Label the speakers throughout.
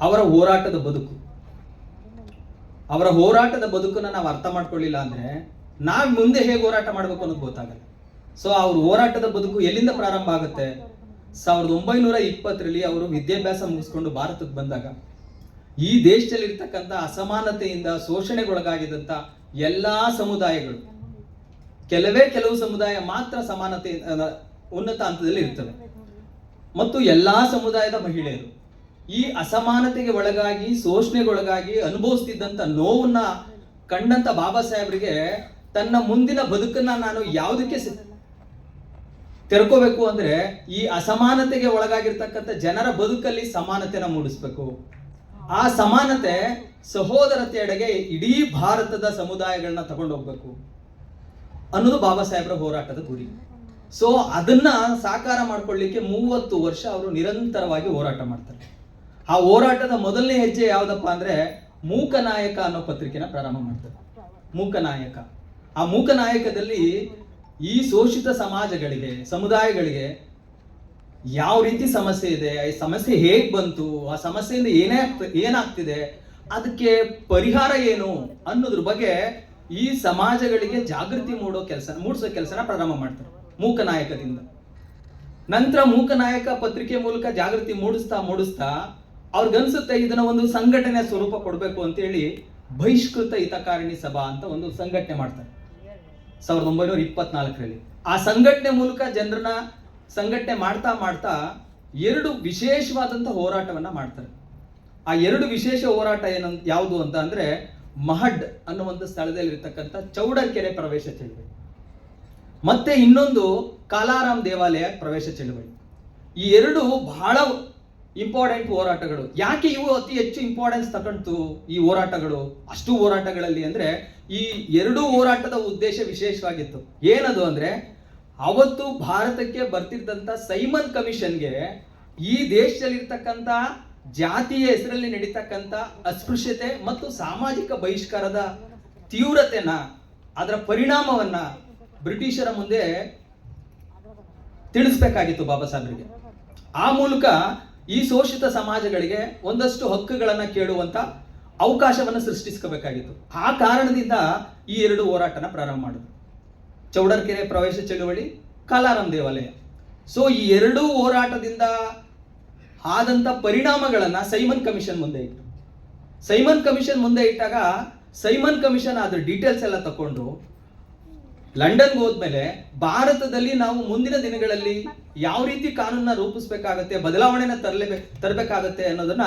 Speaker 1: ಅವರ ಹೋರಾಟದ ಬದುಕು. ಅವರ ಹೋರಾಟದ ಬದುಕನ್ನು ನಾವು ಅರ್ಥ ಮಾಡ್ಕೊಳ್ಳಿಲ್ಲ ಅಂದ್ರೆ ನಾವು ಮುಂದೆ ಹೇಗೆ ಹೋರಾಟ ಮಾಡಬೇಕು ಅನ್ನೋದು ಗೊತ್ತಾಗಲ್ಲ. ಸೊ ಅವ್ರ ಹೋರಾಟದ ಬದುಕು ಎಲ್ಲಿಂದ ಪ್ರಾರಂಭ ಆಗುತ್ತೆ? ಸಾವಿರದ ಒಂಬೈನೂರ ಇಪ್ಪತ್ತರಲ್ಲಿ ಅವರು ವಿದ್ಯಾಭ್ಯಾಸ ಮುಗಿಸ್ಕೊಂಡು ಭಾರತಕ್ಕೆ ಬಂದಾಗ. ಈ ದೇಶದಲ್ಲಿ ಇರ್ತಕ್ಕಂಥ ಅಸಮಾನತೆಯಿಂದ ಶೋಷಣೆಗೊಳಗಾಗಿದ್ದಂಥ ಎಲ್ಲಾ ಸಮುದಾಯಗಳು. ಕೆಲವೇ ಕೆಲವು ಸಮುದಾಯ ಮಾತ್ರ ಸಮಾನತೆ ಉನ್ನತ ಹಂತದಲ್ಲಿ ಇರ್ತವೆ. ಮತ್ತು ಎಲ್ಲಾ ಸಮುದಾಯದ ಮಹಿಳೆಯರು. ಈ ಅಸಮಾನತೆಗೆ ಒಳಗಾಗಿ ಶೋಷಣೆಗೊಳಗಾಗಿ ಅನುಭವಿಸ್ತಿದ್ದಂತ ನೋವನ್ನ ಕಂಡಂತ ಬಾಬಾ ಸಾಹೇಬ್ರಿಗೆ ತನ್ನ ಮುಂದಿನ ಬದುಕನ್ನ ನಾನು ಯಾವುದಕ್ಕೆ ತೆರ್ಕೋಬೇಕು ಅಂದ್ರೆ ಈ ಅಸಮಾನತೆಗೆ ಒಳಗಾಗಿರ್ತಕ್ಕಂಥ ಜನರ ಬದುಕಲ್ಲಿ ಸಮಾನತೆನ ಮೂಡಿಸ್ಬೇಕು. ಆ ಸಮಾನತೆ ಸಹೋದರತೆಯೆಡೆಗೆ ಇಡೀ ಭಾರತದ ಸಮುದಾಯಗಳನ್ನ ತಗೊಂಡೋಗ್ಬೇಕು. ಅನ್ನೋದು ಬಾಬಾ ಸಾಹೇಬ್ರ ಹೋರಾಟದ ಗುರಿ. ಸೊ ಅದನ್ನ ಸಾಕಾರ ಮಾಡ್ಕೊಳ್ಳಿಕ್ಕೆ ಮೂವತ್ತು ವರ್ಷ ಅವರು ನಿರಂತರವಾಗಿ ಹೋರಾಟ ಮಾಡ್ತಾರೆ. ಆ ಹೋರಾಟದ ಮೊದಲನೇ ಹೆಜ್ಜೆ ಯಾವುದಪ್ಪ ಅಂದ್ರೆ ಮೂಕನಾಯಕ ಅನ್ನೋ ಪತ್ರಿಕೆನ ಪ್ರಾರಂಭ ಮಾಡ್ತಾರೆ. ಮೂಕನಾಯಕ ಆ ಮೂಕನಾಯಕದಲ್ಲಿ ಈ ಶೋಷಿತ ಸಮಾಜಗಳಿಗೆ, ಸಮುದಾಯಗಳಿಗೆ ಯಾವ ರೀತಿ ಸಮಸ್ಯೆ ಇದೆ, ಈ ಸಮಸ್ಯೆ ಹೇಗ್ ಬಂತು, ಆ ಸಮಸ್ಯೆಯಿಂದ ಏನೇ ಏನಾಗ್ತಿದೆ, ಅದಕ್ಕೆ ಪರಿಹಾರ ಏನು ಅನ್ನೋದ್ರ ಬಗ್ಗೆ ಈ ಸಮಾಜಗಳಿಗೆ ಜಾಗೃತಿ ಮೂಡೋ ಕೆಲಸ ಮೂಡಿಸೋ ಕೆಲಸನ ಪ್ರಾರಂಭ ಮಾಡ್ತಾರೆ ಮೂಕನಾಯಕದಿಂದ ನಂತರ ಮೂಕನಾಯಕ ಪತ್ರಿಕೆ ಮೂಲಕ ಜಾಗೃತಿ ಮೂಡಿಸ್ತಾ ಮೂಡಿಸ್ತಾ ಅವ್ರಿಗನ್ಸುತ್ತೆ ಇದನ್ನ ಒಂದು ಸಂಘಟನೆ ಸ್ವರೂಪ ಕೊಡಬೇಕು ಅಂತೇಳಿ ಬಹಿಷ್ಕೃತ ಹಿತಕಾರಣಿ ಸಭಾ ಅಂತ ಒಂದು ಸಂಘಟನೆ ಮಾಡ್ತಾರೆ. ಸಾವಿರದ ಒಂಬೈನೂರ ಇಪ್ಪತ್ನಾಲ್ಕರಲ್ಲಿ. ಆ ಸಂಘಟನೆ ಮೂಲಕ ಜನರನ್ನ ಸಂಘಟನೆ ಮಾಡ್ತಾ ಮಾಡ್ತಾ ಎರಡು ವಿಶೇಷವಾದಂಥ ಹೋರಾಟವನ್ನ ಮಾಡ್ತಾರೆ. ಆ ಎರಡು ವಿಶೇಷ ಹೋರಾಟ ಏನು ಯಾವುದು ಅಂತ ಅಂದ್ರೆ ಮಹಡ್ ಅನ್ನುವಂಥ ಸ್ಥಳದಲ್ಲಿ ಇರತಕ್ಕಂಥ ಚೌಡಕೆರೆ ಪ್ರವೇಶ ಚಳವಳಿ. ಮತ್ತೆ ಇನ್ನೊಂದು ಕಾಲಾರಾಮ್ ದೇವಾಲಯ ಪ್ರವೇಶ ಚಳವಳಿ. ಈ ಎರಡು ಬಹಳ ಇಂಪಾರ್ಟೆಂಟ್ ಹೋರಾಟಗಳು. ಯಾಕೆ ಇವು ಅತಿ ಹೆಚ್ಚು ಇಂಪಾರ್ಟೆನ್ಸ್ ತಗೊಂಡು ಈ ಹೋರಾಟಗಳು? ಅಷ್ಟು ಹೋರಾಟಗಳಲ್ಲಿ ಅಂದ್ರೆ ಈ ಎರಡು ಹೋರಾಟದ ಉದ್ದೇಶ ವಿಶೇಷವಾಗಿತ್ತು. ಏನದು ಅಂದ್ರೆ ಅವತ್ತು ಭಾರತಕ್ಕೆ ಬರ್ತಿದ್ದಂತ ಸೈಮನ್ ಕಮಿಷನ್ಗೆ ಈ ದೇಶದಲ್ಲಿರ್ತಕ್ಕಂಥ ಜಾತಿಯ ಹೆಸರಲ್ಲಿ ನಡೀತಕ್ಕಂಥ ಅಸ್ಪೃಶ್ಯತೆ ಮತ್ತು ಸಾಮಾಜಿಕ ಬಹಿಷ್ಕಾರದ ತೀವ್ರತೆನ, ಅದರ ಪರಿಣಾಮವನ್ನ ಬ್ರಿಟಿಷರ ಮುಂದೆ ತಿಳಿಸ್ಬೇಕಾಗಿತ್ತು ಬಾಬಾ ಸಾಹೇಬ್ರಿಗೆ. ಆ ಮೂಲಕ ಈ ಶೋಷಿತ ಸಮಾಜಗಳಿಗೆ ಒಂದಷ್ಟು ಹಕ್ಕುಗಳನ್ನು ಕೇಳುವಂತ ಅವಕಾಶವನ್ನು ಸೃಷ್ಟಿಸ್ಕೋಬೇಕಾಗಿತ್ತು. ಆ ಕಾರಣದಿಂದ ಈ ಎರಡು ಹೋರಾಟನ ಪ್ರಾರಂಭ ಮಾಡಿದ್ರು. ಚೌಡರ್ಕೆರೆ ಪ್ರವೇಶ ಚಳುವಳಿ ಕಾಲಾರಾಮ್ ದೇವಾಲಯ. ಸೊ ಈ ಎರಡೂ ಹೋರಾಟದಿಂದ ಆದಂತ ಪರಿಣಾಮಗಳನ್ನು ಸೈಮನ್ ಕಮಿಷನ್ ಮುಂದೆ ಇಟ್ಟು ಸೈಮನ್ ಕಮಿಷನ್ ಮುಂದೆ ಇಟ್ಟಾಗ ಸೈಮನ್ ಕಮಿಷನ್ ಅದ್ರ ಡೀಟೇಲ್ಸ್ ಎಲ್ಲ ತಕೊಂಡು ಲಂಡನ್ಗೆ ಹೋದ್ಮೇಲೆ ಭಾರತದಲ್ಲಿ ನಾವು ಮುಂದಿನ ದಿನಗಳಲ್ಲಿ ಯಾವ ರೀತಿ ಕಾನೂನನ್ನ ರೂಪಿಸ್ಬೇಕಾಗತ್ತೆ, ಬದಲಾವಣೆನ ತರಲೇ ತರಬೇಕಾಗತ್ತೆ ಅನ್ನೋದನ್ನ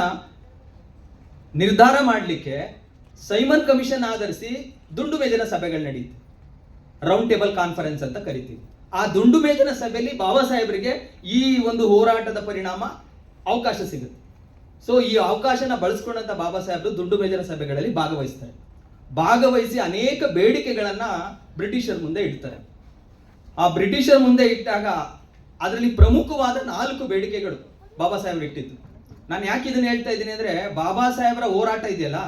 Speaker 1: ನಿರ್ಧಾರ ಮಾಡಲಿಕ್ಕೆ ಸೈಮನ್ ಕಮಿಷನ್ ಆಧರಿಸಿ ದುಂಡು ಮೇಜಿನ ಸಭೆಗಳು ನಡೀತು. ರೌಂಡ್ ಟೇಬಲ್ ಕಾನ್ಫರೆನ್ಸ್ ಅಂತ ಕರಿತೀವಿ. ಆ ದುಂಡು ಮೇಜಿನ ಸಭೆಯಲ್ಲಿ ಬಾಬಾ ಸಾಹೇಬರಿಗೆ ಈ ಒಂದು ಹೋರಾಟದ ಪರಿಣಾಮ ಅವಕಾಶ ಸಿಗುತ್ತೆ. ಸೊ ಈ ಅವಕಾಶನ ಬಳಸ್ಕೊಂಡಂತ ಬಾಬಾ ಸಾಹೇಬರು ದುಂಡು ಮೇಜಿನ ಸಭೆಗಳಲ್ಲಿ ಭಾಗವಹಿಸ್ತಾರೆ. ಭಾಗವಹಿಸಿ ಅನೇಕ ಬೇಡಿಕೆಗಳನ್ನ ಬ್ರಿಟಿಷರ್ ಮುಂದೆ ಇಡ್ತಾರೆ. ಆ ಬ್ರಿಟಿಷರ್ ಮುಂದೆ ಇಟ್ಟಾಗ ಅದರಲ್ಲಿ ಪ್ರಮುಖವಾದ ನಾಲ್ಕು ಬೇಡಿಕೆಗಳು ಬಾಬಾ ಸಾಹೇಬ್ರು ಇಟ್ಟಿದ್ದು. ನಾನು ಯಾಕೆ ಇದನ್ನು ಹೇಳ್ತಾ ಇದ್ದೀನಿ ಅಂದ್ರೆ ಬಾಬಾ ಸಾಹೇಬರ ಹೋರಾಟ ಇದೆಯಲ್ಲ,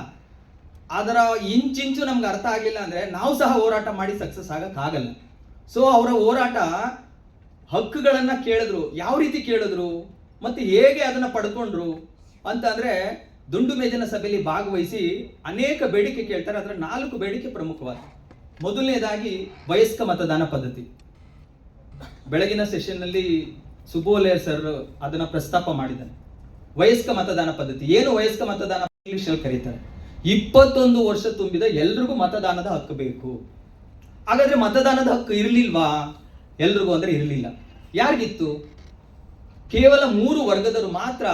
Speaker 1: ಅದರ ಇಂಚಿಂಚು ನಮ್ಗೆ ಅರ್ಥ ಆಗಿಲ್ಲ ಅಂದ್ರೆ ನಾವು ಸಹ ಹೋರಾಟ ಮಾಡಿ ಸಕ್ಸಸ್ ಆಗೋಕ್ಕಾಗಲ್ಲ ಸೊ ಅವರ ಹೋರಾಟ ಹಕ್ಕುಗಳನ್ನು ಕೇಳಿದ್ರು. ಯಾವ ರೀತಿ ಕೇಳಿದ್ರು? ಮತ್ತೆ ಹೇಗೆ ಅದನ್ನ ಪಡ್ಕೊಂಡ್ರು? ಅಂತ ಅಂದರೆ ದುಂಡು ಮೇಜಿನ ಸಭೆಯಲ್ಲಿ ಭಾಗವಹಿಸಿ ಅನೇಕ ಬೇಡಿಕೆ ಕೇಳ್ತಾರೆ. ಅದರ ನಾಲ್ಕು ಬೇಡಿಕೆ ಪ್ರಮುಖವಾದ ಮೊದಲನೇದಾಗಿ ವಯಸ್ಕ ಮತದಾನ ಪದ್ಧತಿ. ಬೆಳಗಿನ ಸೆಷನ್ನಲ್ಲಿ ಸುಬೋಲೇರ್ ಸರ್ ಅದನ್ನ ಪ್ರಸ್ತಾಪ ಮಾಡಿದ್ದಾನೆ. ವಯಸ್ಕ ಮತದಾನ ಪದ್ಧತಿ. ಏನು ವಯಸ್ಕ ಮತದಾನ ಇಂಗ್ಲಿಷ್ ಅಲ್ಲಿ ಕರೀತಾರೆ? ಇಪ್ಪತ್ತೊಂದು ವರ್ಷ ತುಂಬಿದ ಎಲ್ರಿಗೂ ಮತದಾನದ ಹಕ್ಕು ಬೇಕು. ಹಾಗಾದ್ರೆ ಮತದಾನದ ಹಕ್ಕು ಇರ್ಲಿಲ್ವಾ? ಎಲ್ರಿಗೂ ಅಂದ್ರೆ ಇರಲಿಲ್ಲ. ಯಾರಿಗಿತ್ತು? ಕೇವಲ ಮೂರು ವರ್ಗದವರು ಮಾತ್ರ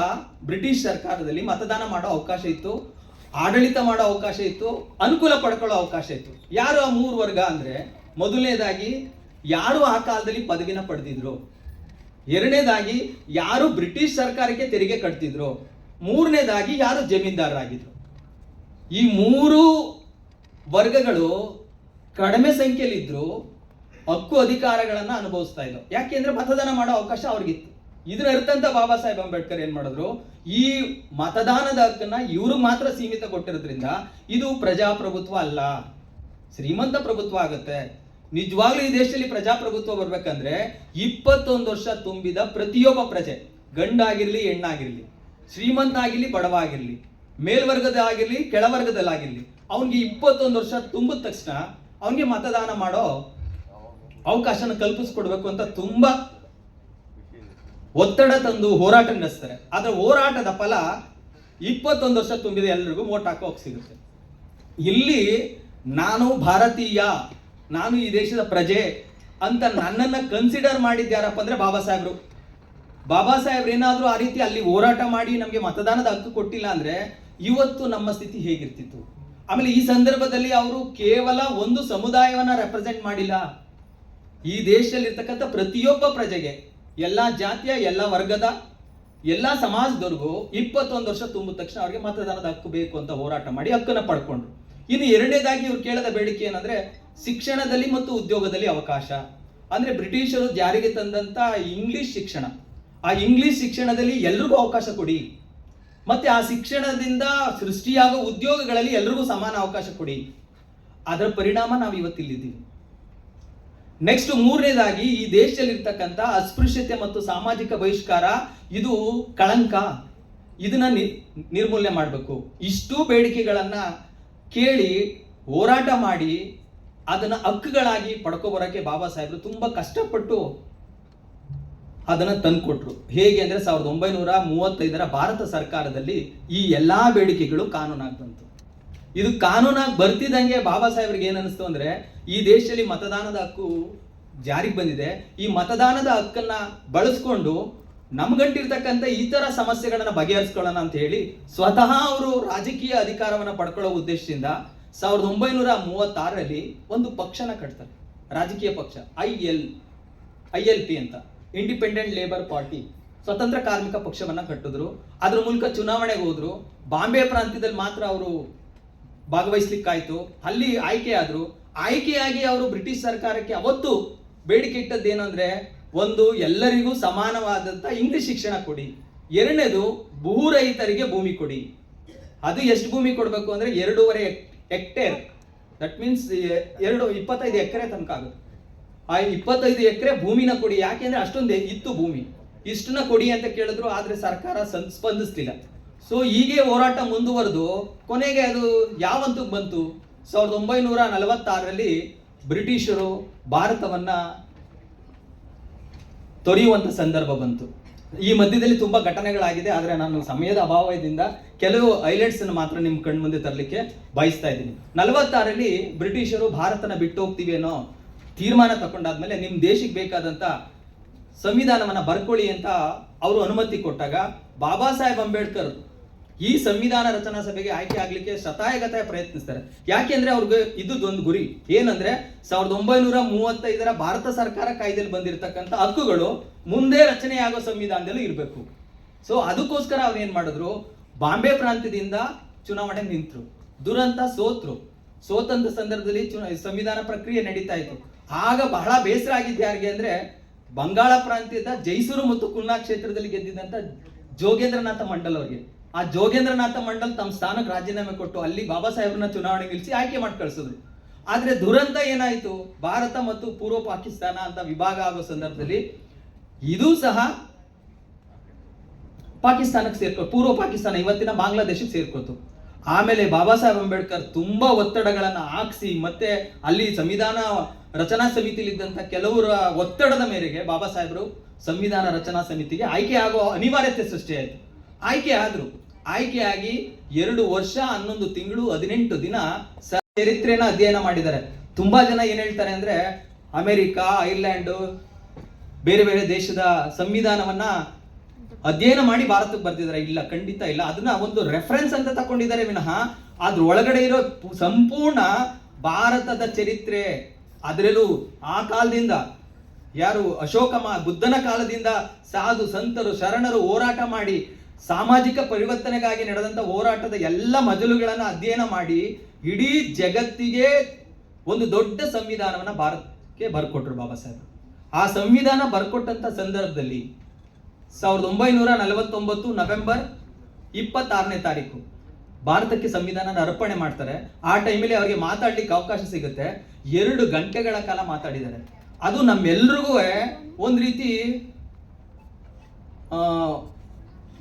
Speaker 1: ಬ್ರಿಟಿಷ್ ಸರ್ಕಾರದಲ್ಲಿ ಮತದಾನ ಮಾಡೋ ಅವಕಾಶ ಇತ್ತು. ಆಡಳಿತ ಮಾಡೋ ಅವಕಾಶ ಇತ್ತು, ಅನುಕೂಲ ಪಡ್ಕೊಳ್ಳೋ ಅವಕಾಶ ಇತ್ತು. ಯಾರು ಆ ಮೂರು ವರ್ಗ ಅಂದ್ರೆ, ಮೊದಲನೇದಾಗಿ ಯಾರು ಆ ಕಾಲದಲ್ಲಿ ಪದವಿನ ಪಡೆದಿದ್ರು? ಎರಡನೇದಾಗಿ ಯಾರು ಬ್ರಿಟಿಷ್ ಸರ್ಕಾರಕ್ಕೆ ತೆರಿಗೆ ಕಟ್ತಿದ್ರು? ಮೂರನೇದಾಗಿ ಯಾರು ಜಮೀನ್ದಾರರಾಗಿದ್ರು? ಈ ಮೂರು ವರ್ಗಗಳು ಕಡಿಮೆ ಸಂಖ್ಯೆಯಲ್ಲಿದ್ರು, ಹಕ್ಕು ಅಧಿಕಾರಗಳನ್ನ ಅನುಭವಿಸ್ತಾ ಇದ್ರು ಯಾಕೆಂದ್ರೆ ಮತದಾನ ಮಾಡೋ ಅವಕಾಶ ಅವ್ರಿಗಿತ್ತು. ಇದ್ರ ಅರ್ಥಂತ ಬಾಬಾ ಸಾಹೇಬ್ ಅಂಬೇಡ್ಕರ್ ಏನ್ ಮಾಡಿದ್ರು? ಈ ಮತದಾನದ ಹಕ್ಕನ್ನ ಇವರು ಮಾತ್ರ ಸೀಮಿತ ಕೊಟ್ಟಿರೋದ್ರಿಂದ ಇದು ಪ್ರಜಾಪ್ರಭುತ್ವ ಅಲ್ಲ. ಶ್ರೀಮಂತ ಪ್ರಭುತ್ವ ಆಗುತ್ತೆ. ನಿಜವಾಗ್ಲೂ ಈ ದೇಶದಲ್ಲಿ ಪ್ರಜಾಪ್ರಭುತ್ವ ಬರ್ಬೇಕಂದ್ರೆ ಇಪ್ಪತ್ತೊಂದು ವರ್ಷ ತುಂಬಿದ ಪ್ರತಿಯೊಬ್ಬ ಪ್ರಜೆ, ಗಂಡಾಗಿರ್ಲಿ, ಹೆಣ್ಣಾಗಿರ್ಲಿ, ಶ್ರೀಮಂತ ಆಗಿರ್ಲಿ ಬಡವ ಆಗಿರ್ಲಿ ಮೇಲ್ವರ್ಗದ ಆಗಿರ್ಲಿ, ಕೆಳವರ್ಗದಲ್ಲಾಗಿರ್ಲಿ, ಅವನಿಗೆ ಇಪ್ಪತ್ತೊಂದು ವರ್ಷ ತುಂಬಿದ ತಕ್ಷಣ ಅವನಿಗೆ ಮತದಾನ ಮಾಡೋ ಅವಕಾಶನ ಕಲ್ಪಿಸ್ಕೊಡ್ಬೇಕು ಅಂತ ತುಂಬಾ ಒತ್ತಡ ತಂದು ಹೋರಾಟ ನಡೆಸ್ತಾರೆ. ಆದರೆ ಹೋರಾಟದ ಫಲ ಇಪ್ಪತ್ತೊಂದು ವರ್ಷ ತುಂಬಿದ, ಎಲ್ರಿಗೂ ಮೋಟ್ ಹಾಕೋಕ್ ಸಿಗುತ್ತೆ. ಇಲ್ಲಿ ನಾನು ಭಾರತೀಯ, ನಾನು ಈ ದೇಶದ ಪ್ರಜೆ ಅಂತ ನನ್ನನ್ನ ಕನ್ಸಿಡರ್ ಮಾಡಿದ್ಯಾರಪ್ಪ ಅಂದರೆ ಬಾಬಾ ಸಾಹೇಬ್ರು. ಬಾಬಾ ಸಾಹೇಬ್ರು ಏನಾದರೂ ಆ ರೀತಿ ಅಲ್ಲಿ ಹೋರಾಟ ಮಾಡಿ ನಮಗೆ ಮತದಾನದ ಹಕ್ಕು ಕೊಟ್ಟಿಲ್ಲ ಅಂದ್ರೆ ಇವತ್ತು ನಮ್ಮ ಸ್ಥಿತಿ ಹೇಗಿರ್ತಿತ್ತು? ಆಮೇಲೆ ಈ ಸಂದರ್ಭದಲ್ಲಿ ಅವರು ಕೇವಲ ಒಂದು ಸಮುದಾಯವನ್ನ ರೆಪ್ರೆಸೆಂಟ್ ಮಾಡಿಲ್ಲ. ಈ ದೇಶದಲ್ಲಿರ್ತಕ್ಕಂಥ ಪ್ರತಿಯೊಬ್ಬ ಪ್ರಜೆಗೆ ಎಲ್ಲಾ ಜಾತಿಯ, ಎಲ್ಲ ವರ್ಗದ, ಎಲ್ಲ ಸಮಾಜದವ್ರಿಗೂ ಇಪ್ಪತ್ತೊಂದು ವರ್ಷ ತುಂಬಿದ ತಕ್ಷಣ ಅವ್ರಿಗೆ ಮತದಾನದ ಹಕ್ಕು ಬೇಕು ಅಂತ ಹೋರಾಟ ಮಾಡಿ ಹಕ್ಕನ್ನು ಪಡ್ಕೊಂಡ್ರು. ಇನ್ನು ಎರಡನೇದಾಗಿ ಇವ್ರು ಕೇಳದ ಬೇಡಿಕೆ ಏನಂದ್ರೆ ಶಿಕ್ಷಣದಲ್ಲಿ ಮತ್ತು ಉದ್ಯೋಗದಲ್ಲಿ ಅವಕಾಶ. ಅಂದ್ರೆ ಬ್ರಿಟಿಷರು ಜಾರಿಗೆ ತಂದಂತ ಇಂಗ್ಲಿಷ್ ಶಿಕ್ಷಣ. ಆ ಇಂಗ್ಲಿಷ್ ಶಿಕ್ಷಣದಲ್ಲಿ ಎಲ್ರಿಗೂ ಅವಕಾಶ ಕೊಡಿ. ಮತ್ತೆ ಆ ಶಿಕ್ಷಣದಿಂದ ಸೃಷ್ಟಿಯಾಗೋ ಉದ್ಯೋಗಗಳಲ್ಲಿ ಎಲ್ರಿಗೂ ಸಮಾನ ಅವಕಾಶ ಕೊಡಿ. ಅದರ ಪರಿಣಾಮ ನಾವು ಇವತ್ತಿಲ್ಲಿದ್ದೀವಿ ನೆಕ್ಸ್ಟ್ ಮೂರನೇದಾಗಿ ಈ ದೇಶದಲ್ಲಿರ್ತಕ್ಕಂಥ ಅಸ್ಪೃಶ್ಯತೆ ಮತ್ತು ಸಾಮಾಜಿಕ ಬಹಿಷ್ಕಾರ, ಇದು ಕಳಂಕ. ಇದನ್ನ ನಿರ್ಮೂಲನೆ ಮಾಡಬೇಕು. ಇಷ್ಟು ಬೇಡಿಕೆಗಳನ್ನ ಕೇಳಿ ಹೋರಾಟ ಮಾಡಿ ಅದನ್ನ ಹಕ್ಕುಗಳಾಗಿ ಪಡ್ಕೊಬರೋಕ್ಕೆ ಬಾಬಾ ಸಾಹೇಬರು ತುಂಬಾ ಕಷ್ಟಪಟ್ಟು ಅದನ್ನ ತಂದುಕೊಟ್ರು. ಹೇಗೆ ಅಂದ್ರೆ ಸಾವಿರದ ಒಂಬೈನೂರ ಮೂವತ್ತೈದರ ಭಾರತ ಸರ್ಕಾರದಲ್ಲಿ ಈ ಎಲ್ಲಾ ಬೇಡಿಕೆಗಳು ಕಾನೂನಾಗಿ ಬಂತು. ಇದು ಕಾನೂನಾಗಿ ಬರ್ತಿದ್ದಂಗೆ ಬಾಬಾ ಸಾಹೇಬ್ರಿಗೆ ಏನ್ ಅನಿಸ್ತು ಅಂದ್ರೆ, ಈ ದೇಶದಲ್ಲಿ ಮತದಾನದ ಹಕ್ಕು ಜಾರಿಗೆ ಬಂದಿದೆ. ಈ ಮತದಾನದ ಹಕ್ಕನ್ನ ಬಳಸ್ಕೊಂಡು ನಮ್ಗಂಟಿರ್ತಕ್ಕಂಥ ಈ ತರ ಸಮಸ್ಯೆಗಳನ್ನ ಬಗೆಹರಿಸ್ಕೊಳ್ಳೋಣ ಅಂತ ಹೇಳಿ ಸ್ವತಃ ಅವರು ರಾಜಕೀಯ ಅಧಿಕಾರವನ್ನ ಪಡ್ಕೊಳ್ಳೋ ಉದ್ದೇಶದಿಂದ ಸಾವಿರದ ಒಂಬೈನೂರ ಮೂವತ್ತಾರರಲ್ಲಿ ಒಂದು ಪಕ್ಷನ ಕಟ್ತಾರೆ. ರಾಜಕೀಯ ಪಕ್ಷ I L I L P ಅಂತ. ಇಂಡಿಪೆಂಡೆಂಟ್ ಲೇಬರ್ ಪಾರ್ಟಿ ಸ್ವತಂತ್ರ ಕಾರ್ಮಿಕ ಪಕ್ಷವನ್ನ ಕಟ್ಟಿದ್ರು. ಅದ್ರ ಮೂಲಕ ಚುನಾವಣೆಗೆ ಹೋದ್ರು. ಬಾಂಬೆ ಪ್ರಾಂತ್ಯದಲ್ಲಿ ಮಾತ್ರ ಅವರು ಭಾಗವಹಿಸ್ಲಿಕ್ಕಾಯ್ತು. ಅಲ್ಲಿ ಆಯ್ಕೆ ಆದ್ರು. ಆಯ್ಕೆಯಾಗಿ ಅವರು ಬ್ರಿಟಿಷ್ ಸರ್ಕಾರಕ್ಕೆ ಅವತ್ತು ಬೇಡಿಕೆ ಇಟ್ಟದ್ದೇನು ಅಂದ್ರೆ ಒಂದು, ಎಲ್ಲರಿಗೂ ಸಮಾನವಾದಂತ ಇಂಗ್ಲಿಷ್ ಶಿಕ್ಷಣ ಕೊಡಿ. ಎರಡನೇದು ಭೂರಹಿತರಿಗೆ ಭೂಮಿ ಕೊಡಿ. ಅದು ಎಷ್ಟು ಭೂಮಿ ಕೊಡಬೇಕು ಅಂದ್ರೆ ಎರಡೂವರೆ ಹೆಕ್ಟೇರ್. ದಟ್ ಮೀನ್ಸ್ ಎರಡು, ಇಪ್ಪತ್ತೈದು ಎಕರೆ ತನಕ ಆಗುತ್ತೆ. ಆ ಇಪ್ಪತ್ತೈದು ಎಕರೆ ಭೂಮಿನ ಕೊಡಿ. ಯಾಕೆಂದ್ರೆ ಅಷ್ಟೊಂದು ಇತ್ತು ಭೂಮಿ. ಇಷ್ಟನ್ನ ಕೊಡಿ ಅಂತ ಕೇಳಿದ್ರು, ಆದರೆ ಸರ್ಕಾರ ಸಂ- ಸ್ಪಂದಿಸ್ತಿಲ್ಲ ಸೊ ಹೀಗೆ ಹೋರಾಟ ಮುಂದುವರೆದು ಕೊನೆಗೆ ಅದು ಯಾವ ಹಂತಕ್ಕೆ ಬಂತು. ಸಾವಿರದ ಒಂಬೈನೂರ ನಲವತ್ತಾರರಲ್ಲಿ ಬ್ರಿಟಿಷರು ಭಾರತವನ್ನ ತೊರೆಯುವಂತ ಸಂದರ್ಭ ಬಂತು. ಈ ಮಧ್ಯದಲ್ಲಿ ತುಂಬಾ ಘಟನೆಗಳಾಗಿದೆ, ಆದರೆ ನಾನು ಸಮಯದ ಅಭಾವದಿಂದ ಕೆಲವು ಹೈಲೈಟ್ಸನ್ನು ಮಾತ್ರ ನಿಮ್ಮ ಕಣ್ ಮುಂದೆ ತರಲಿಕ್ಕೆ ಬಯಸ್ತಾ ಇದ್ದೀನಿ. ನಲವತ್ತಾರಲ್ಲಿ ಬ್ರಿಟಿಷರು ಭಾರತನ ಬಿಟ್ಟು ಹೋಗ್ತೀವಿ ಅನ್ನೋ ತೀರ್ಮಾನ ತಗೊಂಡಾದ್ಮೇಲೆ ನಿಮ್ಮ ದೇಶಕ್ಕೆ ಬೇಕಾದಂತ ಸಂವಿಧಾನವನ್ನ ಬರ್ಕೊಳ್ಳಿ ಅಂತ ಅವರು ಅನುಮತಿ ಕೊಟ್ಟಾಗ ಬಾಬಾ ಸಾಹೇಬ್ ಅಂಬೇಡ್ಕರ್ ಈ ಸಂವಿಧಾನ ರಚನಾ ಸಭೆಗೆ ಆಯ್ಕೆ ಆಗ್ಲಿಕ್ಕೆ ಶತಾಯಗತಾಯ ಪ್ರಯತ್ನಿಸ್ತಾರೆ. ಯಾಕೆಂದ್ರೆ ಅವ್ರಿಗೆ ಇದ್ದದೊಂದು ಗುರಿ. ಏನಂದ್ರೆ ಸಾವಿರದ ಒಂಬೈನೂರ ಮೂವತ್ತೈದರ ಭಾರತ ಸರ್ಕಾರ ಕಾಯ್ದೆಯಲ್ಲಿ ಬಂದಿರತಕ್ಕಂಥ ಹಕ್ಕುಗಳು ಮುಂದೆ ರಚನೆಯಾಗೋ ಸಂವಿಧಾನದಲ್ಲೂ ಇರಬೇಕು. ಸೊ ಅದಕ್ಕೋಸ್ಕರ ಅವ್ರು ಏನ್ ಮಾಡಿದ್ರು? ಬಾಂಬೆ ಪ್ರಾಂತ್ಯದಿಂದ ಚುನಾವಣೆ ನಿಂತರು. ದುರಂತ ಸೋತ್ರು. ಸೋತಂತ ಸಂದರ್ಭದಲ್ಲಿ ಸಂವಿಧಾನ ಪ್ರಕ್ರಿಯೆ ನಡೀತಾ ಇತ್ತು. ಆಗ ಬಹಳ ಬೇಸರ ಆಗಿದ್ದು ಯಾರಿಗೆ ಅಂದ್ರೆ ಬಂಗಾಳ ಪ್ರಾಂತ್ಯದ ಜೈಸೂರು ಮತ್ತು ಕುಲ್ನಾ ಕ್ಷೇತ್ರದಲ್ಲಿ ಗೆದ್ದಿದ್ದಂತ ಜೋಗೇಂದ್ರನಾಥ ಮಂಡಲ್ ಅವರಿಗೆ. ಆ ಜೋಗೇಂದ್ರನಾಥ ಮಂಡಲ್ ತಮ್ಮ ಸ್ಥಾನಕ್ಕೆ ರಾಜೀನಾಮೆ ಕೊಟ್ಟು ಅಲ್ಲಿ ಬಾಬಾ ಸಾಹೇಬ್ರನ್ನ ಚುನಾವಣೆ ನಿಲ್ಲಿಸಿ ಆಯ್ಕೆ ಮಾಡಿ ಕಳಿಸಿದ್ರು. ಆದ್ರೆ ದುರಂತ ಏನಾಯ್ತು? ಭಾರತ ಮತ್ತು ಪೂರ್ವ ಪಾಕಿಸ್ತಾನ ಅಂತ ವಿಭಾಗ ಆಗೋ ಸಂದರ್ಭದಲ್ಲಿ ಇದು ಸಹ ಪಾಕಿಸ್ತಾನಕ್ಕೆ ಸೇರ್ಕೊ ಪೂರ್ವ ಪಾಕಿಸ್ತಾನ ಇವತ್ತಿನ ಬಾಂಗ್ಲಾದೇಶಕ್ಕೆ ಸೇರ್ಕೊತು. ಆಮೇಲೆ ಬಾಬಾ ಸಾಹೇಬ್ ಅಂಬೇಡ್ಕರ್ ತುಂಬಾ ಒತ್ತಡಗಳನ್ನ ಹಾಕ್ಸಿ ಮತ್ತೆ ಅಲ್ಲಿ ಸಂವಿಧಾನ ರಚನಾ ಸಮಿತಿಲಿದ್ದಂತ ಕೆಲವರ ಒತ್ತಡದ ಮೇರೆಗೆ ಬಾಬಾ ಸಾಹೇಬರು ಸಂವಿಧಾನ ರಚನಾ ಸಮಿತಿಗೆ ಆಯ್ಕೆ ಆಗೋ ಅನಿವಾರ್ಯತೆ ಸೃಷ್ಟಿಯಾಯಿತು. ಆಯ್ಕೆ ಆದ್ರು. ಆಯ್ಕೆಯಾಗಿ ಎರಡು ವರ್ಷ ಹನ್ನೊಂದು ತಿಂಗಳು ಹದಿನೆಂಟು ದಿನ ಚರಿತ್ರೆಯನ್ನ ಅಧ್ಯಯನ ಮಾಡಿದ್ದಾರೆ. ತುಂಬಾ ಜನ ಏನ್ ಹೇಳ್ತಾರೆ ಅಂದ್ರೆ ಅಮೆರಿಕ ಐರ್ಲ್ಯಾಂಡ್ ಬೇರೆ ಬೇರೆ ದೇಶದ ಸಂವಿಧಾನವನ್ನ ಅಧ್ಯಯನ ಮಾಡಿ ಭಾರತಕ್ಕೆ ಬರ್ತಿದ್ದಾರೆ. ಇಲ್ಲ, ಖಂಡಿತ ಇಲ್ಲ. ಅದನ್ನ ಒಂದು ರೆಫರೆನ್ಸ್ ಅಂತ ತಕೊಂಡಿದ್ದಾರೆ ವಿನಃ. ಅದ್ರ ಒಳಗಡೆ ಇರೋ ಸಂಪೂರ್ಣ ಭಾರತದ ಚರಿತ್ರೆ, ಅದರಲ್ಲೂ ಆ ಕಾಲದಿಂದ ಯಾರು ಅಶೋಕ ಬುದ್ಧನ ಕಾಲದಿಂದ ಸಾಧು ಸಂತರು, ಶರಣರು ಹೋರಾಟ ಮಾಡಿ ಸಾಮಾಜಿಕ ಪರಿವರ್ತನೆಗಾಗಿ ನಡೆದಂಥ ಹೋರಾಟದ ಎಲ್ಲ ಮಜಲುಗಳನ್ನು ಅಧ್ಯಯನ ಮಾಡಿ ಇಡೀ ಜಗತ್ತಿಗೆ ಒಂದು ದೊಡ್ಡ ಸಂವಿಧಾನವನ್ನ ಭಾರತಕ್ಕೆ ಬರ್ಕೊಟ್ರು ಬಾಬಾ ಸಾಹೇಬ್. ಆ ಸಂವಿಧಾನ ಬರ್ಕೊಟ್ಟಂಥ ಸಂದರ್ಭದಲ್ಲಿ ಸಾವಿರದ ಒಂಬೈನೂರ ನಲವತ್ತೊಂಬತ್ತು ನವೆಂಬರ್ ಇಪ್ಪತ್ತಾರನೇ ತಾರೀಕು ಭಾರತಕ್ಕೆ ಸಂವಿಧಾನ ಅರ್ಪಣೆ ಮಾಡ್ತಾರೆ. ಆ ಟೈಮಲ್ಲಿ ಅವರಿಗೆ ಮಾತಾಡ್ಲಿಕ್ಕೆ ಅವಕಾಶ ಸಿಗುತ್ತೆ. ಎರಡು ಗಂಟೆಗಳ ಕಾಲ ಮಾತಾಡಿದ್ದಾರೆ. ಅದು ನಮ್ಮೆಲ್ರಿಗೂ ಒಂದು ರೀತಿ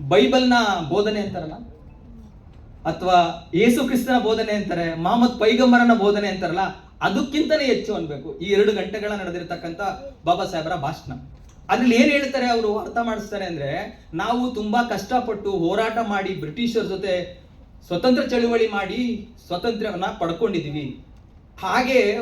Speaker 1: ಬೈಬಲ್ನ ಬೋಧನೆ ಅಂತಾರಲ್ಲ? ಅಥವಾ ಯೇಸು ಕ್ರಿಸ್ತನ ಬೋಧನೆ ಅಂತಾರೆ ಮಹಮ್ಮದ್ ಪೈಗಂಬರನ ಬೋಧನೆ ಅಂತಾರಲ್ಲ ಅದಕ್ಕಿಂತನೇ ಹೆಚ್ಚು ಅನ್ಬೇಕು. ಈ ಎರಡು ಗಂಟೆಗಳ ನಡೆದಿರ್ತಕ್ಕಂಥ ಬಾಬಾ ಸಾಹೇಬರ ಭಾಷಣ. ಅದ್ರಲ್ಲಿ ಏನ್ ಹೇಳ್ತಾರೆ, ಅವರು ಅರ್ಥ ಮಾಡಿಸ್ತಾರೆ ಅಂದ್ರೆ, ನಾವು ತುಂಬಾ ಕಷ್ಟಪಟ್ಟು ಹೋರಾಟ ಮಾಡಿ ಬ್ರಿಟಿಷರ ಜೊತೆ ಸ್ವತಂತ್ರ ಚಳುವಳಿ ಮಾಡಿ ಸ್ವಾತಂತ್ರ್ಯವನ್ನ ಪಡ್ಕೊಂಡಿದೀವಿ. ಹಾಗೆ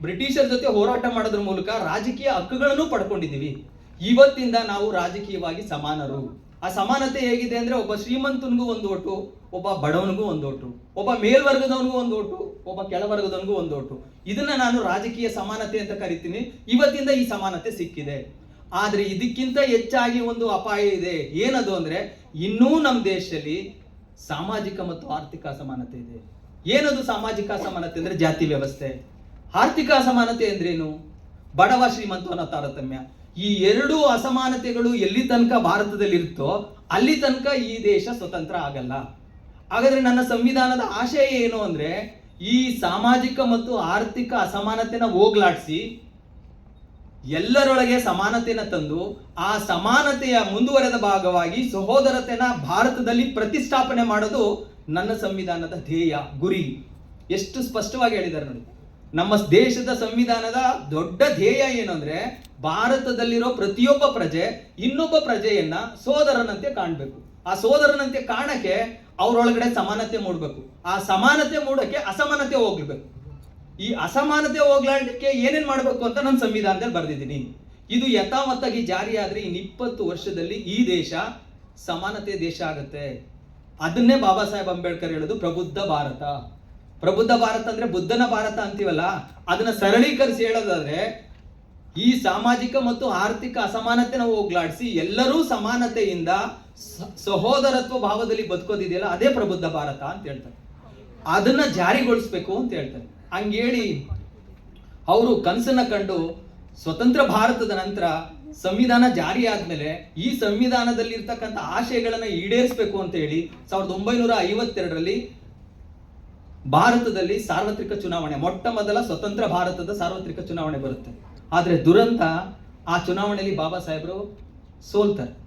Speaker 1: ಬ್ರಿಟಿಷರ ಜೊತೆ ಹೋರಾಟ ಮಾಡೋದ್ರ ಮೂಲಕ ರಾಜಕೀಯ ಹಕ್ಕುಗಳನ್ನು ಪಡ್ಕೊಂಡಿದ್ದೀವಿ ಇವತ್ತಿಂದ ನಾವು ರಾಜಕೀಯವಾಗಿ ಸಮಾನರು. ಆ ಸಮಾನತೆ ಹೇಗಿದೆ ಅಂದ್ರೆ ಒಬ್ಬ ಶ್ರೀಮಂತನಿಗೂ ಒಂದು ಒಟ್ಟು, ಒಬ್ಬ ಬಡವನಿಗೂ ಒಂದು ಒಟ್ಟು, ಒಬ್ಬ ಮೇಲ್ವರ್ಗದವನಿಗೂ ಒಂದು ಓಟು ಒಬ್ಬ ಕೆಳವರ್ಗದವನಿಗೂ ಒಂದು ಒಟ್ಟು. ಇದನ್ನ ನಾನು ರಾಜಕೀಯ ಸಮಾನತೆ ಅಂತ ಕರಿತೀನಿ. ಇವತ್ತಿಂದ ಈ ಸಮಾನತೆ ಸಿಕ್ಕಿದೆ. ಆದರೆ ಇದಕ್ಕಿಂತ ಹೆಚ್ಚಾಗಿ ಒಂದು ಅಪಾಯ ಇದೆ. ಏನದು ಅಂದ್ರೆ, ಇನ್ನೂ ನಮ್ಮ ದೇಶದಲ್ಲಿ ಸಾಮಾಜಿಕ ಮತ್ತು ಆರ್ಥಿಕ ಅಸಮಾನತೆ ಇದೆ. ಏನದು ಸಾಮಾಜಿಕ ಅಸಮಾನತೆ ಅಂದ್ರೆ ಜಾತಿ ವ್ಯವಸ್ಥೆ? ಆರ್ಥಿಕ ಅಸಮಾನತೆ ಅಂದ್ರೇನು? ಬಡವ ಶ್ರೀಮಂತ ಅನ್ನೋ ತಾರತಮ್ಯ. ಈ ಎರಡೂ ಅಸಮಾನತೆಗಳು ಎಲ್ಲಿ ತನಕ ಭಾರತದಲ್ಲಿ ಇರುತ್ತೋ ಅಲ್ಲಿ ತನಕ ಈ ದೇಶ ಸ್ವತಂತ್ರ ಆಗಲ್ಲ. ಹಾಗಾದ್ರೆ ನನ್ನ ಸಂವಿಧಾನದ ಆಶಯ ಏನು ಅಂದ್ರೆ ಈ ಸಾಮಾಜಿಕ ಮತ್ತು ಆರ್ಥಿಕ ಅಸಮಾನತೆನ ಹೋಗ್ಲಾಡಿಸಿ ಎಲ್ಲರೊಳಗೆ ಸಮಾನತೆಯನ್ನು ತಂದು ಆ ಸಮಾನತೆಯ ಮುಂದುವರೆದ ಭಾಗವಾಗಿ ಸಹೋದರತೆನ ಭಾರತದಲ್ಲಿ ಪ್ರತಿಷ್ಠಾಪನೆ ಮಾಡೋದು ನನ್ನ ಸಂವಿಧಾನದ ಧ್ಯೇಯ. ಗುರಿ. ಎಷ್ಟು ಸ್ಪಷ್ಟವಾಗಿ ಹೇಳಿದ್ದಾರೆ ನೋಡಿ. ನಮ್ಮ ದೇಶದ ಸಂವಿಧಾನದ ದೊಡ್ಡ ಧ್ಯೇಯ ಏನು ಅಂದ್ರೆ ಭಾರತದಲ್ಲಿರೋ ಪ್ರತಿಯೊಬ್ಬ ಪ್ರಜೆ ಇನ್ನೊಬ್ಬ ಪ್ರಜೆಯನ್ನ ಸೋದರನಂತೆ ಕಾಣಬೇಕು. ಆ ಸೋದರನಂತೆ ಕಾಣಕ್ಕೆ ಅವ್ರೊಳಗಡೆ ಸಮಾನತೆ ಮೂಡಬೇಕು. ಆ ಸಮಾನತೆ ಮೂಡಕ್ಕೆ ಅಸಮಾನತೆ ಹೋಗ್ಬೇಕು. ಈ ಅಸಮಾನತೆ ಹೋಗ್ಲಾಡಕ್ಕೆ ಏನೇನ್ ಮಾಡಬೇಕು ಅಂತ ನನ್ನ ಸಂವಿಧಾನದಲ್ಲಿ ಬರೆದಿದ್ದೀನಿ. ಇದು ಯಥಾವತ್ತಾಗಿ ಜಾರಿಯಾದ್ರೆ ಇನ್ ಇಪ್ಪತ್ತು ವರ್ಷದಲ್ಲಿ ಈ ದೇಶ ಸಮಾನತೆ ದೇಶ ಆಗುತ್ತೆ. ಅದನ್ನೇ ಬಾಬಾ ಸಾಹೇಬ್ ಅಂಬೇಡ್ಕರ್ ಹೇಳೋದು ಪ್ರಬುದ್ಧ ಭಾರತ. ಪ್ರಬುದ್ಧ ಭಾರತ ಅಂದ್ರೆ ಬುದ್ಧನ ಭಾರತ ಅಂತೀವಲ್ಲ, ಅದನ್ನ ಸರಳೀಕರಿಸಿ ಹೇಳೋದಾದ್ರೆ, ಈ ಸಾಮಾಜಿಕ ಮತ್ತು ಆರ್ಥಿಕ ಅಸಮಾನತೆ ನಾವು ಹೋಗ್ಲಾಡಿಸಿ ಎಲ್ಲರೂ ಸಮಾನತೆಯಿಂದ ಸಹೋದರತ್ವ ಭಾವದಲ್ಲಿ ಬದುಕೋದಿದೆಯಲ್ಲ, ಅದೇ ಪ್ರಬುದ್ಧ ಭಾರತ ಅಂತ ಹೇಳ್ತಾರೆ. ಅದನ್ನ ಜಾರಿಗೊಳಿಸ್ಬೇಕು ಅಂತ ಹೇಳ್ತಾರೆ. ಹಂಗೇಳಿ ಅವರು ಕನಸನ್ನ ಕಂಡು ಸ್ವತಂತ್ರ ಭಾರತದ ನಂತರ ಸಂವಿಧಾನ ಜಾರಿ ಆದ್ಮೇಲೆ ಈ ಸಂವಿಧಾನದಲ್ಲಿ ಇರ್ತಕ್ಕಂಥ ಆಶಯಗಳನ್ನ ಈಡೇರಿಸಬೇಕು ಅಂತ ಹೇಳಿ, ಸಾವಿರದ ಒಂಬೈನೂರ ಐವತ್ತೆರಡರಲ್ಲಿ ಭಾರತದಲ್ಲಿ ಸಾರ್ವತ್ರಿಕ ಚುನಾವಣೆ, ಮೊಟ್ಟ ಮೊದಲ ಸ್ವತಂತ್ರ ಭಾರತದ ಸಾರ್ವತ್ರಿಕ ಚುನಾವಣೆ ಬರುತ್ತೆ. ಆದರೆ ದುರಂತ ಆ ಚುನಾವಣೆಯಲ್ಲಿ ಬಾಬಾ ಸಾಹೇಬರು ಸೋಲ್ತಾರೆ.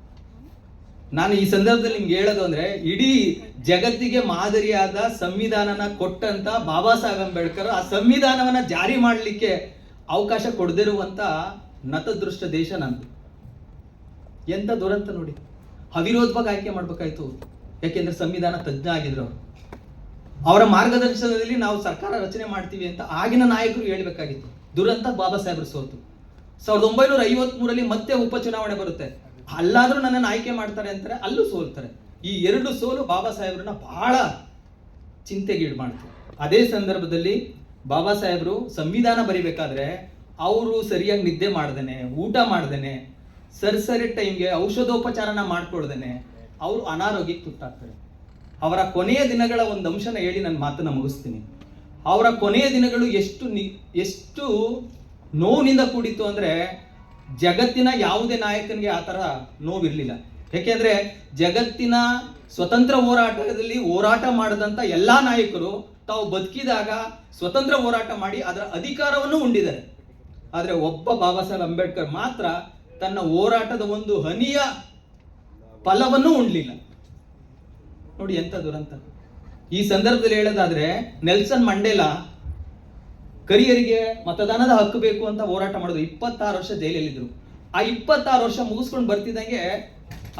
Speaker 1: ನಾನು ಈ ಸಂದರ್ಭದಲ್ಲಿ ನಿಮ್ಗೆ ಹೇಳೋದು ಅಂದ್ರೆ, ಇಡೀ ಜಗತ್ತಿಗೆ ಮಾದರಿಯಾದ ಸಂವಿಧಾನನ ಕೊಟ್ಟಂತ ಬಾಬಾ ಸಾಹೇಬ್ ಅಂಬೇಡ್ಕರ್ ಆ ಸಂವಿಧಾನವನ್ನ ಜಾರಿ ಮಾಡಲಿಕ್ಕೆ ಅವಕಾಶ ಕೊಡದಿರುವಂತ ನತದೃಷ್ಟ ದೇಶ ನಂದು. ಎಂತ ದುರಂತ ನೋಡಿ. ಅವಿರೋಧವಾಗಿ ಆಯ್ಕೆ ಮಾಡ್ಬೇಕಾಯ್ತು. ಯಾಕೆಂದ್ರೆ ಸಂವಿಧಾನ ತಜ್ಞ ಆಗಿದ್ರು ಅವರು. ಅವರ ಮಾರ್ಗದರ್ಶನದಲ್ಲಿ ನಾವು ಸರ್ಕಾರ ರಚನೆ ಮಾಡ್ತೀವಿ ಅಂತ ಆಗಿನ ನಾಯಕರು ಹೇಳಬೇಕಾಗಿತ್ತು. ದುರಂತ ಬಾಬಾ ಸಾಹೇಬರು ಸೋತು. ಸಾವಿರದ ಒಂಬೈನೂರ ಐವತ್ ಮೂರಲ್ಲಿ ಮತ್ತೆ ಉಪಚುನಾವಣೆ ಬರುತ್ತೆ. ಅಲ್ಲಾದರೂ ನನ್ನನ್ನು ಆಯ್ಕೆ ಮಾಡ್ತಾರೆ ಅಂತಾರೆ, ಅಲ್ಲೂ ಸೋಲ್ತಾರೆ. ಈ ಎರಡು ಸೋಲು ಬಾಬಾ ಸಾಹೇಬ್ರನ್ನ ಬಹಳ ಚಿಂತೆಗೀಡು ಮಾಡ್ತು. ಅದೇ ಸಂದರ್ಭದಲ್ಲಿ ಬಾಬಾ ಸಾಹೇಬರು ಸಂವಿಧಾನ ಬರಿಬೇಕಾದ್ರೆ ಅವರು ಸರಿಯಾಗಿ ನಿದ್ದೆ ಮಾಡ್ದೇನೆ, ಊಟ ಮಾಡ್ದೇನೆ ಸರಿ ಸರಿ ಟೈಮ್ಗೆ ಔಷಧೋಪಚಾರನ ಮಾಡ್ಕೊಳ್ದೇನೆ, ಅವರು ಅನಾರೋಗ್ಯಕ್ಕೆ ತುತ್ತಾಗ್ತಾರೆ. ಅವರ ಕೊನೆಯ ದಿನಗಳ ಒಂದು ಅಂಶನ ಹೇಳಿ ನನ್ನ ಮಾತನ್ನು ಮುಗಿಸ್ತೀನಿ. ಅವರ ಕೊನೆಯ ದಿನಗಳು ಎಷ್ಟು ನಿ, ಎಷ್ಟು ನೋವಿನಿಂದ ಕೂಡಿತ್ತು ಅಂದ್ರೆ ಜಗತ್ತಿನ ಯಾವುದೇ ನಾಯಕನಿಗೆ ಆ ಥರ ನೋವಿರಲಿಲ್ಲ. ಯಾಕೆಂದ್ರೆ ಜಗತ್ತಿನ ಸ್ವತಂತ್ರ ಹೋರಾಟದಲ್ಲಿ ಹೋರಾಟ ಮಾಡಿದಂಥ ಎಲ್ಲಾ ನಾಯಕರು ತಾವು ಬದುಕಿದಾಗ ಸ್ವತಂತ್ರ ಹೋರಾಟ ಮಾಡಿ ಅದರ ಅಧಿಕಾರವನ್ನು ಉಂಡಿದ್ದಾರೆ. ಆದರೆ ಒಬ್ಬ ಬಾಬಾ ಸಾಹೇಬ್ ಅಂಬೇಡ್ಕರ್ ಮಾತ್ರ ತನ್ನ ಹೋರಾಟದ ಒಂದು ಹನಿಯ ಫಲವನ್ನು ಉಣ್ಲಿಲ್ಲ ನೋಡಿ ಎಂತ ದುರಂತ. ಈ ಸಂದರ್ಭದಲ್ಲಿ ಹೇಳೋದಾದ್ರೆ ನೆಲ್ಸನ್ ಮಂಡೇಲಾ ಕರಿಯರಿಗೆ ಮತದಾನದ ಹಕ್ಕು ಬೇಕು ಅಂತ ಹೋರಾಟ ಮಾಡಿದ್ರು ಇಪ್ಪತ್ತಾರು ವರ್ಷ ಜೈಲಲ್ಲಿದ್ದರು ಆ ಇಪ್ಪತ್ತಾರು ವರ್ಷ ಮುಗಿಸ್ಕೊಂಡು ಬರ್ತಿದ್ದಂಗೆ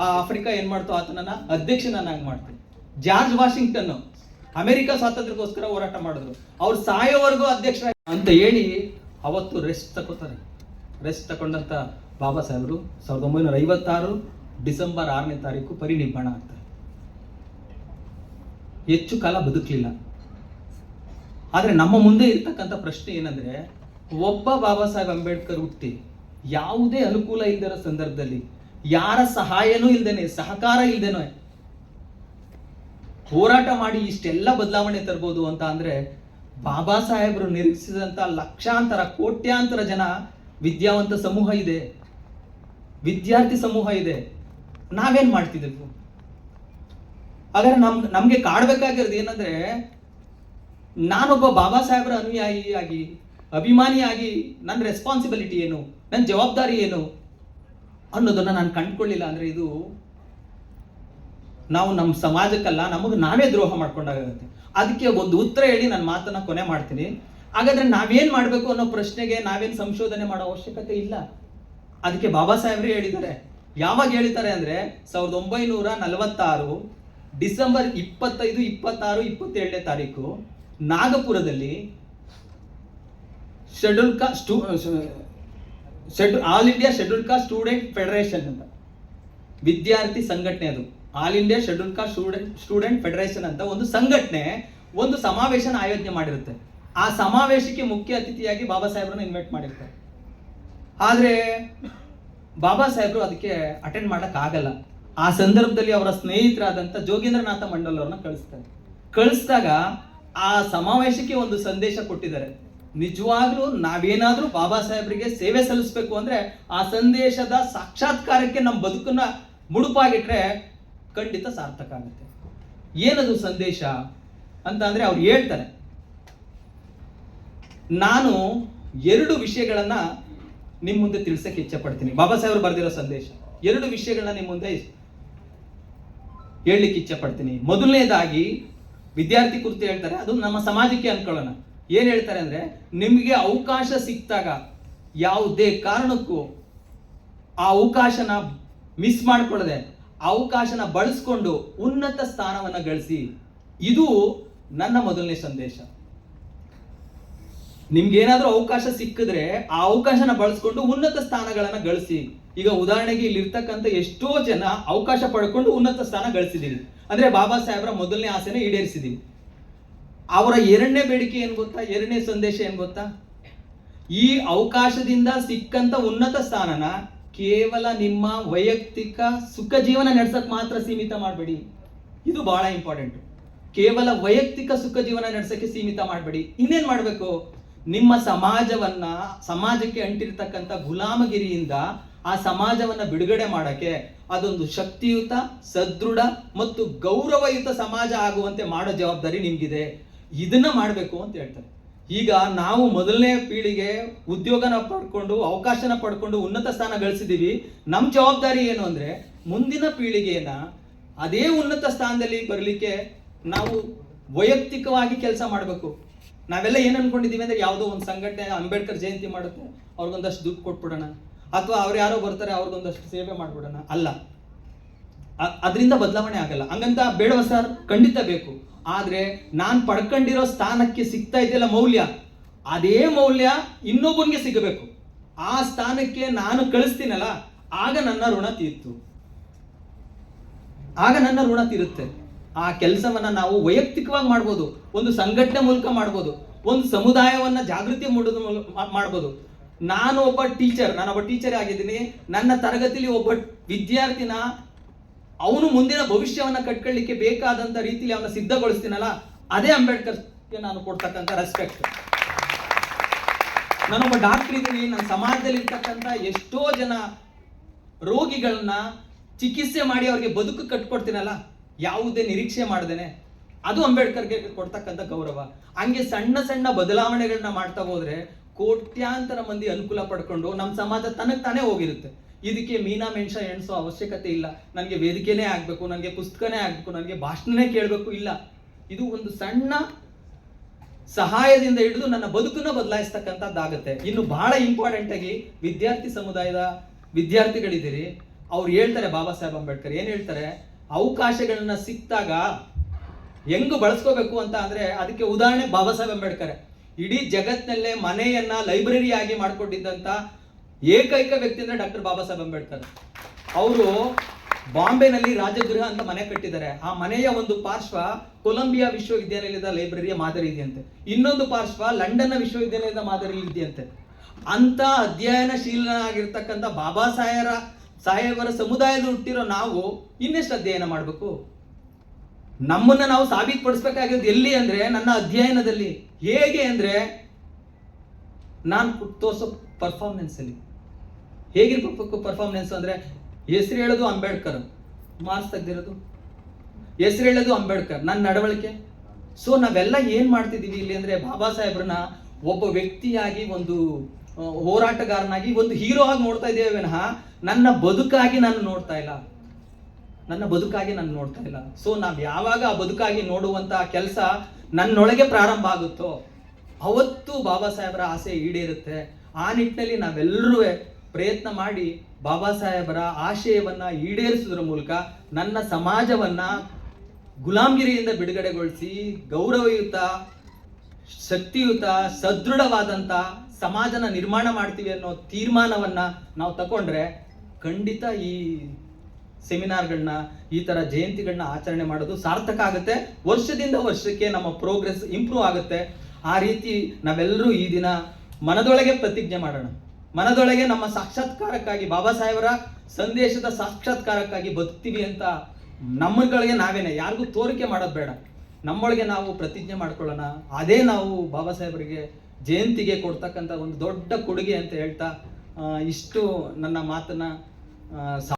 Speaker 1: ಆ ಆಫ್ರಿಕಾ ಏನ್ ಮಾಡ್ತು? ಆತನನ್ನ ಅಧ್ಯಕ್ಷನನ್ನಾಗಿ ಮಾಡ್ತು. ಜಾರ್ಜ್ ವಾಷಿಂಗ್ಟನ್ ಅಮೆರಿಕ ಸ್ವಾತಂತ್ರ್ಯಕ್ಕೋಸ್ಕರ ಹೋರಾಟ ಮಾಡಿದ್ರು. ಅವ್ರು ಸಾಯೋವರೆಗೂ ಅಧ್ಯಕ್ಷ ಅಂತ ಹೇಳಿ ಅವತ್ತು ರೆಸ್ಟ್ ತಗೋತಾರೆ ರೆಸ್ಟ್ ತಗೊಂಡಂತ ಬಾಬಾ ಸಾಹೇಬರು ಸಾವಿರದ ಒಂಬೈನೂರ ಐವತ್ತಾರು ಡಿಸೆಂಬರ್ ಆರನೇ ತಾರೀಕು ಪರಿನಿರ್ಮಾಣ ಆಗ್ತಾರೆ ಹೆಚ್ಚು ಕಾಲ ಬದುಕಲಿಲ್ಲ. ಆದ್ರೆ ನಮ್ಮ ಮುಂದೆ ಇರ್ತಕ್ಕಂಥ ಪ್ರಶ್ನೆ ಏನಂದ್ರೆ, ಒಬ್ಬ ಬಾಬಾ ಸಾಹೇಬ್ ಅಂಬೇಡ್ಕರ್ ಹುಟ್ಟಿ ಯಾವುದೇ ಅನುಕೂಲ ಇಲ್ಲದಿರೋ ಸಂದರ್ಭದಲ್ಲಿ ಯಾರ ಸಹಾಯನೂ ಇಲ್ದೇನೆ, ಸಹಕಾರ ಇಲ್ದೇನೋ ಹೋರಾಟ ಮಾಡಿ ಇಷ್ಟೆಲ್ಲ ಬದಲಾವಣೆ ತರ್ಬೋದು ಅಂತ ಅಂದ್ರೆ ಬಾಬಾ ಸಾಹೇಬರು ನಿರೀಕ್ಷಿಸಿದಂಥ ಲಕ್ಷಾಂತರ, ಕೋಟ್ಯಾಂತರ ಜನ ವಿದ್ಯಾವಂತ ಸಮೂಹ ಇದೆ. ವಿದ್ಯಾರ್ಥಿ ಸಮೂಹ ಇದೆ. ನಾವೇನ್ ಮಾಡ್ತಿದ್ದೆವು? ಹಾಗಾದ್ರೆ ನಮ್, ನಮ್ಗೆ ಕಾಡ್ಬೇಕಾಗಿರೋದು ಏನಂದ್ರೆ, ನಾನೊಬ್ಬ ಬಾಬಾ ಸಾಹೇಬರ ಅನುಯಾಯಿಯಾಗಿ, ಅಭಿಮಾನಿಯಾಗಿ ನನ್ನ ರೆಸ್ಪಾನ್ಸಿಬಿಲಿಟಿ ಏನು ನನ್ನ ಜವಾಬ್ದಾರಿ ಏನು ಅನ್ನೋದನ್ನ ನಾನು ಕಂಡ್ಕೊಳ್ಳಿಲ್ಲ ಅಂದ್ರೆ ಇದು ನಾವು ನಮ್ಮ ಸಮಾಜಕ್ಕಲ್ಲ, ನಮಗೆ ನಾವೇ ದ್ರೋಹ ಮಾಡ್ಕೊಂಡಾಗುತ್ತೆ. ಅದಕ್ಕೆ ಒಂದು ಉತ್ತರ ಹೇಳಿ ನನ್ನ ಮಾತನ್ನ ಕೊನೆ ಮಾಡ್ತೀನಿ. ಹಾಗಾದ್ರೆ ನಾವೇನ್ ಮಾಡಬೇಕು ಅನ್ನೋ ಪ್ರಶ್ನೆಗೆ ನಾವೇನ್ ಸಂಶೋಧನೆ ಮಾಡೋ ಅವಶ್ಯಕತೆ ಇಲ್ಲ. ಅದಕ್ಕೆ ಬಾಬಾ ಸಾಹೇಬ್ರೇ ಹೇಳಿದ್ದಾರೆ. ಯಾವಾಗ ಹೇಳಿದ್ದಾರೆ ಅಂದ್ರೆ ಸಾವಿರದ ಒಂಬೈನೂರ ನಲವತ್ತಾರು ಡಿಸೆಂಬರ್ ಇಪ್ಪತ್ತೈದು, ಇಪ್ಪತ್ತಾರು ಇಪ್ಪತ್ತೇಳನೇ ತಾರೀಕು ನಾಗಪುರದಲ್ಲಿ schedule caste schedule all India schedule caste student federation ಅಂತ. ವಿದ್ಯಾರ್ಥಿ ಸಂಘಟನೆ ಅದು. All India schedule caste student student federation ಅಂತ ಒಂದು ಸಂಘಟನೆ, ಒಂದು ಸಮಾವೇಶನ ಆಯೋಜನೆ ಮಾಡಿರುತ್ತೆ. ಆ ಸಮಾವೇಶಕ್ಕೆ ಮುಖ್ಯ ಅತಿಥಿಯಾಗಿ ಬಾಬಾ ಸಾಹೇಬ್ರನ್ನ ಇನ್ವೈಟ್ ಮಾಡಿರ್ತಾರೆ. ಆದರೆ, ಬಾಬಾ ಸಾಹೇಬ್ರು ಅದಕ್ಕೆ ಅಟೆಂಡ್ ಮಾಡೋಕ್ಕಾಗಲ್ಲ. ಆ ಸಂದರ್ಭದಲ್ಲಿ ಅವರ ಸ್ನೇಹಿತರಾದಂಥ ಜೋಗೇಂದ್ರನಾಥ ಮಂಡಲ್ ಅವ್ರನ್ನ ಕಳಿಸ್ತಾರೆ. ಕಳಿಸಿದಾಗ ಆ ಸಮಾವೇಶಕ್ಕೆ ಒಂದು ಸಂದೇಶ ಕೊಟ್ಟಿದ್ದಾರೆ. ನಿಜವಾಗ್ಲೂ ನಾವೇನಾದ್ರೂ ಬಾಬಾ ಸಾಹೇಬರಿಗೆ ಸೇವೆ ಸಲ್ಲಿಸ್ಬೇಕು ಅಂದ್ರೆ ಆ ಸಂದೇಶದ ಸಾಕ್ಷಾತ್ಕಾರಕ್ಕೆ ನಮ್ಮ ಬದುಕನ್ನ ಮುಡುಪಾಗಿಟ್ರೆ ಖಂಡಿತ ಸಾರ್ಥಕ ಆಗುತ್ತೆ. ಏನದು ಸಂದೇಶ ಅಂತ ಅಂದ್ರೆ ಅವ್ರು ಹೇಳ್ತಾರೆ. ನಾನು ಎರಡು ವಿಷಯಗಳನ್ನ ನಿಮ್ಮ ಮುಂದೆ ತಿಳಿಸಕ್ಕೆ ಇಚ್ಛೆ ಪಡ್ತೀನಿ. ಬಾಬಾ ಸಾಹೇಬ್ರು ಬರೆದಿರೋ ಸಂದೇಶ. ಎರಡು ವಿಷಯಗಳನ್ನ ನಿಮ್ಮ ಮುಂದೆ ಹೇಳಲಿಕ್ಕೆ ಇಚ್ಛೆ ಪಡ್ತೀನಿ. ಮೊದಲನೇದಾಗಿ ವಿದ್ಯಾರ್ಥಿ ಕುರಿತು ಹೇಳ್ತಾರೆ, ಅದು ನಮ್ಮ ಸಮಾಜಕ್ಕೆ ಅನ್ಕೊಳ್ಳೋಣ ಏನು ಹೇಳ್ತಾರೆ ಅಂದ್ರೆ, ನಿಮಗೆ ಅವಕಾಶ ಸಿಕ್ತಾಗ ಯಾವುದೇ ಕಾರಣಕ್ಕೂ ಆ ಅವಕಾಶನ ಮಿಸ್ ಮಾಡ್ಕೊಳ್ಳದೆ, ಅವಕಾಶನ ಬಳಸ್ಕೊಂಡು ಉನ್ನತ ಸ್ಥಾನವನ್ನ ಗಳಿಸಿ, ಇದು ನನ್ನ ಮೊದಲನೇ ಸಂದೇಶ. ನಿಮ್ಗೆ ಏನಾದ್ರೂ ಅವಕಾಶ ಸಿಕ್ಕಿದ್ರೆ ಆ ಅವಕಾಶನ ಬಳಸ್ಕೊಂಡು ಉನ್ನತ ಸ್ಥಾನಗಳನ್ನು ಗಳಿಸಿ. ಈಗ ಉದಾಹರಣೆಗೆ ಇಲ್ಲಿ ಇರ್ತಕ್ಕಂಥ ಎಷ್ಟೋ ಜನ ಅವಕಾಶ ಪಡ್ಕೊಂಡು ಉನ್ನತ ಸ್ಥಾನ ಗಳಿಸಿದ್ದೀನಿ ಅಂದ್ರೆ ಬಾಬಾ ಸಾಹೇಬ್ರ ಮೊದಲನೇ ಆಸೆನ ಈಡೇರಿಸಿದ್ದೀವಿ ಅವರ ಎರಡನೇ ಬೇಡಿಕೆ ಏನ್ ಗೊತ್ತಾ? ಎರಡನೇ ಸಂದೇಶ ಏನ್ ಗೊತ್ತಾ? ಈ ಅವಕಾಶದಿಂದ ಸಿಕ್ಕಂತ ಉನ್ನತ ಸ್ಥಾನನ ಕೇವಲ ನಿಮ್ಮ ವೈಯಕ್ತಿಕ ಸುಖ ಜೀವನ ನಡೆಸಕ್ ಮಾತ್ರ ಸೀಮಿತ ಮಾಡಬೇಡಿ. ಇದು ಬಹಳ ಇಂಪಾರ್ಟೆಂಟ್ ಕೇವಲ ವೈಯಕ್ತಿಕ ಸುಖ ಜೀವನ ನಡೆಸಕ್ಕೆ ಸೀಮಿತ ಮಾಡಬೇಡಿ. ಇನ್ನೇನ್ ಮಾಡಬೇಕು? ನಿಮ್ಮ ಸಮಾಜವನ್ನ, ಸಮಾಜಕ್ಕೆ ಅಂಟಿರ್ತಕ್ಕಂಥ ಗುಲಾಮಗಿರಿಯಿಂದ ಆ ಸಮಾಜವನ್ನ ಬಿಡುಗಡೆ ಮಾಡಕ್ಕೆ ಅದೊಂದು ಶಕ್ತಿಯುತ, ಸದೃಢ ಮತ್ತು ಗೌರವಯುತ ಸಮಾಜ ಆಗುವಂತೆ ಮಾಡೋ ಜವಾಬ್ದಾರಿ ನಿಮಗಿದೆ. ಇದನ್ನ ಮಾಡಬೇಕು ಅಂತ ಹೇಳ್ತಾರೆ. ಈಗ ನಾವು ಮೊದಲನೇ ಪೀಳಿಗೆ ಉದ್ಯೋಗನ ಪಡ್ಕೊಂಡು, ಅವಕಾಶನ ಪಡ್ಕೊಂಡು ಉನ್ನತ ಸ್ಥಾನ ಗಳಿಸಿದೀವಿ. ನಮ್ಮ ಜವಾಬ್ದಾರಿ ಏನು ಅಂದ್ರೆ ಮುಂದಿನ ಪೀಳಿಗೆಯನ್ನ ಅದೇ ಉನ್ನತ ಸ್ಥಾನದಲ್ಲಿ ಬರಲಿಕ್ಕೆ ನಾವು ವೈಯಕ್ತಿಕವಾಗಿ ಕೆಲಸ ಮಾಡಬೇಕು. ನಾವೆಲ್ಲ ಏನು ಅನ್ಕೊಂಡಿದ್ದೀವಿ ಅಂದ್ರೆ ಯಾವುದೋ ಒಂದು ಸಂಘಟನೆ ಅಂಬೇಡ್ಕರ್ ಜಯಂತಿ ಮಾಡುತ್ತೆ, ಅವ್ರಿಗೊಂದಷ್ಟು ದುಡ್ಡು ಕೊಟ್ಬಿಡೋಣ. ಅಥವಾ ಅವ್ರು ಯಾರೋ ಬರ್ತಾರೆ, ಅವ್ರಿಗೊಂದಷ್ಟು ಸೇವೆ ಮಾಡ್ಬಿಡೋಣ? ಅಲ್ಲ. ಅದರಿಂದ ಬದಲಾವಣೆ ಆಗಲ್ಲ. ಹಂಗಂತ ಬೇಡವ ಸರ್, ಖಂಡಿತ ಬೇಕು. ಆದ್ರೆ ನಾನ್ ಪಡ್ಕೊಂಡಿರೋ ಸ್ಥಾನಕ್ಕೆ ಸಿಗ್ತಾ ಇದೆಯಲ್ಲ ಮೌಲ್ಯ, ಅದೇ ಮೌಲ್ಯ ಇನ್ನೊಬ್ಬನಿಗೆ ಸಿಗಬೇಕು. ಆ ಸ್ಥಾನಕ್ಕೆ ನಾನು ಕಳಿಸ್ತೀನಲ್ಲ, ಆಗ ನನ್ನ ಋಣ ತೀರ್ತು. ಆಗ ನನ್ನ ಋಣ ತೀರುತ್ತೆ. ಆ ಕೆಲಸವನ್ನ ನಾವು ವೈಯಕ್ತಿಕವಾಗಿ ಮಾಡ್ಬೋದು, ಒಂದು ಸಂಘಟನೆ ಮೂಲಕ ಮಾಡ್ಬೋದು, ಒಂದು ಸಮುದಾಯವನ್ನ ಜಾಗೃತಿ ಮೂಡೋದು ಮಾಡ್ಬೋದು. ನಾನು ಒಬ್ಬ ಟೀಚರ್, ನಾನು ಒಬ್ಬ ಟೀಚರ್ ಆಗಿದ್ದೀನಿ. ನನ್ನ ತರಗತಿಲಿ ಒಬ್ಬ ವಿದ್ಯಾರ್ಥಿನ ಅವನು ಮುಂದಿನ ಭವಿಷ್ಯವನ್ನ ಕಟ್ಕೊಳ್ಳಿಕ್ಕೆ ಬೇಕಾದಂತ ರೀತಿಯಲ್ಲಿ ಅವನ್ನ ಸಿದ್ಧಗೊಳಿಸ್ತೀನಲ್ಲ, ಅದೇ ಅಂಬೇಡ್ಕರ್ಗೆ ನಾನು ಕೊಡ್ತಕ್ಕಂಥ ರೆಸ್ಪೆಕ್ಟ್ ನಾನೊಬ್ಬ ಡಾಕ್ಟರ್ ಇದ್ದೀನಿ, ನನ್ನ ಸಮಾಜದಲ್ಲಿ ಇರ್ತಕ್ಕಂಥ ಎಷ್ಟೋ ಜನ ರೋಗಿಗಳನ್ನ ಚಿಕಿತ್ಸೆ ಮಾಡಿ ಅವ್ರಿಗೆ ಬದುಕು ಕಟ್ಕೊಡ್ತೀನಲ್ಲ, ಯಾವುದೇ ನಿರೀಕ್ಷೆ ಮಾಡ್ದೇನೆ. ಅದು ಅಂಬೇಡ್ಕರ್ಗೆ ಕೊಡ್ತಕ್ಕಂಥ ಗೌರವ. ಹಂಗೆ ಸಣ್ಣ ಸಣ್ಣ ಬದಲಾವಣೆಗಳನ್ನ ಮಾಡ್ತಾ ಹೋದ್ರೆ ಕೋಟ್ಯಾಂತರ ಮಂದಿ ಅನುಕೂಲ ಪಡ್ಕೊಂಡು ನಮ್ಮ ಸಮಾಜ ತನಗ್ ತಾನೇ ಹೋಗಿರುತ್ತೆ. ಇದಕ್ಕೆ ಮೀನಾ ಮೆಣಸ ಎಣಿಸೋ ಅವಶ್ಯಕತೆ ಇಲ್ಲ. ನನಗೆ ವೇದಿಕೆನೇ ಆಗ್ಬೇಕು, ನನಗೆ ಪುಸ್ತಕನೇ ಆಗ್ಬೇಕು, ನನಗೆ ಭಾಷಣನೇ ಕೇಳಬೇಕು ಇಲ್ಲ. ಇದು ಒಂದು ಸಣ್ಣ ಸಹಾಯದಿಂದ ಹಿಡಿದು ನನ್ನ ಬದುಕನ್ನ ಬದಲಾಯಿಸ್ತಕ್ಕಂಥದ್ದಾಗುತ್ತೆ ಇನ್ನು ಬಹಳ ಇಂಪಾರ್ಟೆಂಟ್ ಆಗಿ ವಿದ್ಯಾರ್ಥಿ ಸಮುದಾಯದ ವಿದ್ಯಾರ್ಥಿಗಳಿದ್ದೀರಿ. ಅವ್ರು ಹೇಳ್ತಾರೆ ಬಾಬಾ ಸಾಹೇಬ್ ಅಂಬೇಡ್ಕರ್ ಏನ್ ಹೇಳ್ತಾರೆ? ಅವಕಾಶಗಳನ್ನ ಸಿಕ್ತಾಗ ಹೆಂಗ್ ಬಳಸ್ಕೋಬೇಕು ಅಂತ ಅಂದ್ರೆ ಅದಕ್ಕೆ ಉದಾಹರಣೆ ಬಾಬಾ ಸಾಹೇಬ್ ಅಂಬೇಡ್ಕರ್. ಇಡೀ ಜಗತ್ತಿನಲ್ಲೇ ಮನೆಯನ್ನ ಲೈಬ್ರರಿ ಆಗಿ ಮಾಡ್ಕೊಂಡಿದ್ದಂತ ಏಕೈಕ ವ್ಯಕ್ತಿ ಅಂದ್ರೆ ಡಾಕ್ಟರ್ ಬಾಬಾ ಸಾಹೇಬ್ ಅಂಬೇಡ್ಕರ್. ಅವರು ಬಾಂಬೆನಲ್ಲಿ ರಾಜಗೃಹ ಅಂತ ಮನೆ ಕಟ್ಟಿದ್ದಾರೆ. ಆ ಮನೆಯ ಒಂದು ಪಾರ್ಶ್ವ ಕೊಲಂಬಿಯಾ ವಿಶ್ವವಿದ್ಯಾನಿಲಯದ ಲೈಬ್ರರಿಯ ಮಾದರಿ ಇದೆಯಂತೆ. ಇನ್ನೊಂದು ಪಾರ್ಶ್ವ ಲಂಡನ್ನ ವಿಶ್ವವಿದ್ಯಾನಿಲಯದ ಮಾದರಿ ಇದೆಯಂತೆ. ಅಂತ ಅಧ್ಯಯನಶೀಲನಾಗಿರ್ತಕ್ಕಂಥ ಬಾಬಾ ಸಾಹೇಬರ ಸಾಹೇಬರ ಸಮುದಾಯದ ಹುಟ್ಟಿರೋ ನಾವು ಇನ್ನೆಷ್ಟು ಅಧ್ಯಯನ ಮಾಡಬೇಕು? ನಮ್ಮನ್ನ ನಾವು ಸಾಬೀತುಪಡಿಸ್ಬೇಕಾಗಿರೋದು ಎಲ್ಲಿ ಅಂದ್ರೆ ನನ್ನ ಅಧ್ಯಯನದಲ್ಲಿ. ಹೇಗೆ ಅಂದ್ರೆ ನಾನು ತೋರಿಸೋ ಪರ್ಫಾರ್ಮೆನ್ಸ್ ಅಲ್ಲಿ. ಹೇಗಿರ್ಬೇಕು ಪರ್ಫಾರ್ಮೆನ್ಸ್ ಅಂದ್ರೆ ಹೆಸರು ಹೇಳೋದು ಅಂಬೇಡ್ಕರ್. ಮಾರ್ಕ್ಸ್ ತೆಗ್ದಿರೋದು. ಹೆಸರು ಹೇಳೋದು ಅಂಬೇಡ್ಕರ್. ನನ್ನ ನಡವಳಿಕೆ. ಸೊ ನಾವೆಲ್ಲ ಏನು ಮಾಡ್ತಿದ್ದೀವಿ ಇಲ್ಲಿ ಅಂದ್ರೆ ಬಾಬಾ ಸಾಹೇಬ್ರನ್ನ ಒಬ್ಬ ವ್ಯಕ್ತಿಯಾಗಿ ಒಂದು ಹೋರಾಟಗಾರನಾಗಿ ಒಂದು ಹೀರೋ ಆಗಿ ನೋಡ್ತಾ ಇದ್ದೇವೆ ವಿನಃ ನನ್ನ ಬದುಕಾಗಿ ನಾನು ನೋಡ್ತಾ ಇಲ್ಲ. ನನ್ನ ಬದುಕಾಗಿ ನಾನು ನೋಡ್ತಾ ಇಲ್ಲ. ಸೊ ನಾವು ಯಾವಾಗ ಆ ಬದುಕಾಗಿ ನೋಡುವಂತ ಕೆಲಸ ನನ್ನೊಳಗೆ ಪ್ರಾರಂಭ ಆಗುತ್ತೋ, ಅವತ್ತು ಬಾಬಾ ಸಾಹೇಬರ ಆಸೆ ಈಡೇರುತ್ತೆ. ಆ ನಿಟ್ಟಿನಲ್ಲಿ ನಾವೆಲ್ಲರೂ ಪ್ರಯತ್ನ ಮಾಡಿ ಬಾಬಾ ಸಾಹೇಬರ ಆಶಯವನ್ನ ಈಡೇರಿಸುವುದರ ಮೂಲಕ ನನ್ನ ಸಮಾಜವನ್ನ ಗುಲಾಮಗಿರಿಯಿಂದ ಬಿಡುಗಡೆಗೊಳಿಸಿ ಗೌರವಯುತ, ಶಕ್ತಿಯುತ, ಸದೃಢವಾದಂತ ಸಮಾಜನ ನಿರ್ಮಾಣ ಮಾಡ್ತೀವಿ ಅನ್ನೋ ತೀರ್ಮಾನವನ್ನ ನಾವು ತಗೊಂಡ್ರೆ ಖಂಡಿತ ಈ ಸೆಮಿನಾರ್ಗಳನ್ನ, ಈ ತರ ಜಯಂತಿಗಳನ್ನ ಆಚರಣೆ ಮಾಡೋದು ಸಾರ್ಥಕ ಆಗುತ್ತೆ. ವರ್ಷದಿಂದ ವರ್ಷಕ್ಕೆ ನಮ್ಮ ಪ್ರೋಗ್ರೆಸ್ ಇಂಪ್ರೂವ್ ಆಗುತ್ತೆ. ಆ ರೀತಿ ನಾವೆಲ್ಲರೂ ಈ ದಿನ ಮನದೊಳಗೆ ಪ್ರತಿಜ್ಞೆ ಮಾಡೋಣ. ಮನದೊಳಗೆ ನಮ್ಮ ಸಾಕ್ಷಾತ್ಕಾರಕ್ಕಾಗಿ ಬಾಬಾ ಸಾಹೇಬರ ಸಂದೇಶದ ಸಾಕ್ಷಾತ್ಕಾರಕ್ಕಾಗಿ ಬದುಕ್ತೀವಿ ಅಂತ ನಮ್ಮಗಳಿಗೆ ನಾವೇನೆ, ಯಾರಿಗೂ ತೋರಿಕೆ ಮಾಡೋದು ಬೇಡ. ನಮ್ಮೊಳಗೆ ನಾವು ಪ್ರತಿಜ್ಞೆ ಮಾಡ್ಕೊಳ್ಳೋಣ. ಅದೇ ನಾವು ಬಾಬಾ ಸಾಹೇಬರಿಗೆ ಜಯಂತಿಗೆ ಕೊಡ್ತಕ್ಕಂಥ ಒಂದು ದೊಡ್ಡ ಕೊಡುಗೆ ಅಂತ ಹೇಳ್ತಾ ಇಷ್ಟು ನನ್ನ ಮಾತನ್ನ